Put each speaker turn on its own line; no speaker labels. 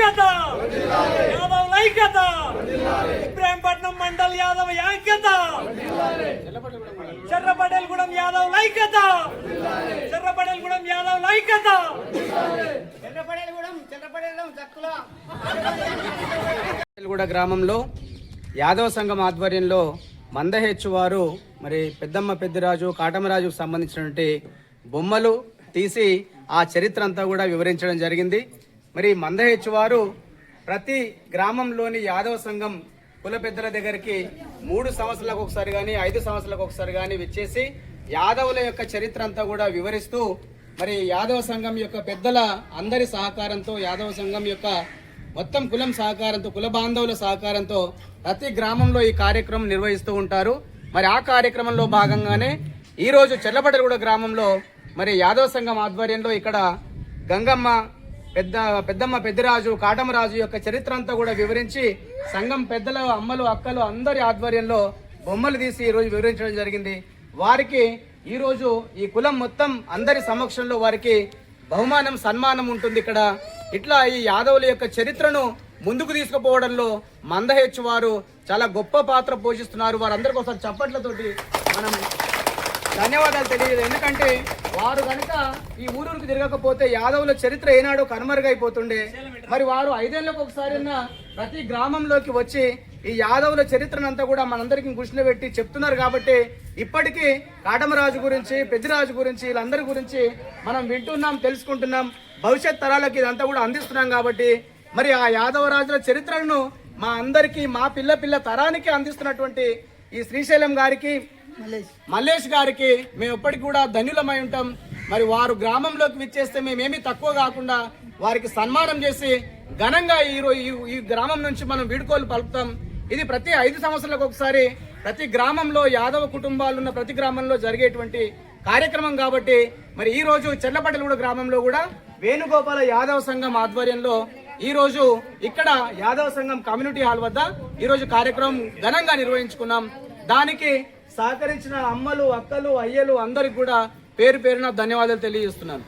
ఐక్యత! యాదవ్ ఐక్యత! ఇబ్రాహీంపట్నం మండల్ యాదవ్ ఐక్యత! చర్రపటేల్గూడెం యాదవ్ ఐక్యత! చర్రపటేల్గూడెం యాదవ్ ఐక్యత!
కూడా గ్రామంలో యాదవ సంఘం ఆధ్వర్యంలో మందహెచ్చు వారు మరి పెద్దమ్మ పెద్దిరాజు కాటమరాజుకు సంబంధించినటువంటి బొమ్మలు తీసి ఆ చరిత్ర అంతా కూడా వివరించడం జరిగింది. మరి మందహెచ్చు వారు ప్రతి గ్రామంలోని యాదవ సంఘం కుల పెద్దల దగ్గరికి మూడు సంవత్సరాలకు ఒకసారి కానీ ఐదు సంవత్సరాలకు ఒకసారి కానీ విచ్చేసి యాదవుల యొక్క చరిత్ర అంతా కూడా వివరిస్తూ మరి యాదవ సంఘం యొక్క పెద్దల అందరి సహకారంతో యాదవ సంఘం యొక్క మొత్తం కులం సహకారంతో కుల బాంధవుల సహకారంతో ప్రతి గ్రామంలో ఈ కార్యక్రమం నిర్వహిస్తూ ఉంటారు. మరి ఆ కార్యక్రమంలో భాగంగానే ఈరోజు రోజు చెల్లబడలగూడ గ్రామంలో మరి యాదవ సంఘం ఆధ్వర్యంలో ఇక్కడ గంగమ్మ పెద్ద పెద్దమ్మ పెద్దరాజు కాటమరాజు యొక్క చరిత్ర అంతా కూడా వివరించి సంఘం పెద్దల అమ్మలు అక్కలు అందరి ఆధ్వర్యంలో బొమ్మలు తీసి ఈరోజు వివరించడం జరిగింది. వారికి ఈరోజు ఈ కులం మొత్తం అందరి సమక్షంలో వారికి బహుమానం సన్మానం ఉంటుంది ఇక్కడ. ఇట్లా ఈ యాదవుల యొక్క చరిత్రను ముందుకు తీసుకుపోవడంలో మందహెచ్చు వారు చాలా గొప్ప పాత్ర పోషిస్తున్నారు. వారందరికీ ఒకసారి చప్పట్లతోటి మనం ధన్యవాదాలు తెలియదు ఎందుకంటే వారు కనుక ఈ ఊరూరికి తిరగకపోతే యాదవుల చరిత్ర ఏనాడో కనుమరుగైపోతుండే. మరి వారు ఐదేళ్ళకు ఒకసారి ప్రతి గ్రామంలోకి వచ్చి ఈ యాదవుల చరిత్రనంతా కూడా మనందరికీ గుర్తులో పెట్టి చెప్తున్నారు కాబట్టి ఇప్పటికీ కాటమరాజు గురించి పెద్దిరాజు గురించి వీళ్ళందరి గురించి మనం వింటున్నాం తెలుసుకుంటున్నాం. భవిష్యత్ తరాలకు ఇదంతా కూడా అందిస్తున్నాం కాబట్టి మరి ఆ యాదవ రాజుల చరిత్రను మా అందరికీ మా పిల్ల పిల్ల తరానికి అందిస్తున్నటువంటి ఈ శ్రీశైలం గారికి మల్లేష్. గారికి మేము ఎప్పటికి కూడా ధన్యులమై ఉంటాం. మరి వారు గ్రామంలోకి విచ్చేస్తే మేమేమీ తక్కువ కాకుండా వారికి సన్మానం చేసి ఘనంగా ఈరోజు ఈ- ఈ గ్రామం నుంచి మనం వీడుకోలు పలుకుతాం. ఇది ప్రతి ఐదు సంవత్సరాలకు ఒకసారి ప్రతి గ్రామంలో యాదవ కుటుంబాలు ఉన్న ప్రతి గ్రామంలో జరిగేటువంటి కార్యక్రమం కాబట్టి మరి ఈ రోజు చెల్లపట్టలగూడ గ్రామంలో కూడా వేణుగోపాల యాదవ సంఘం ఆధ్వర్యంలో ఈ రోజు ఇక్కడ యాదవ సంఘం కమ్యూనిటీ హాల్ వద్ద ఈరోజు కార్యక్రమం ఘనంగా నిర్వహించుకున్నాం. దానికి సహకరించిన అమ్మలు అక్కలు అయ్యలు అందరికి కూడా పేరు పేరున ధన్యవాదాలు తెలియజేస్తున్నాను.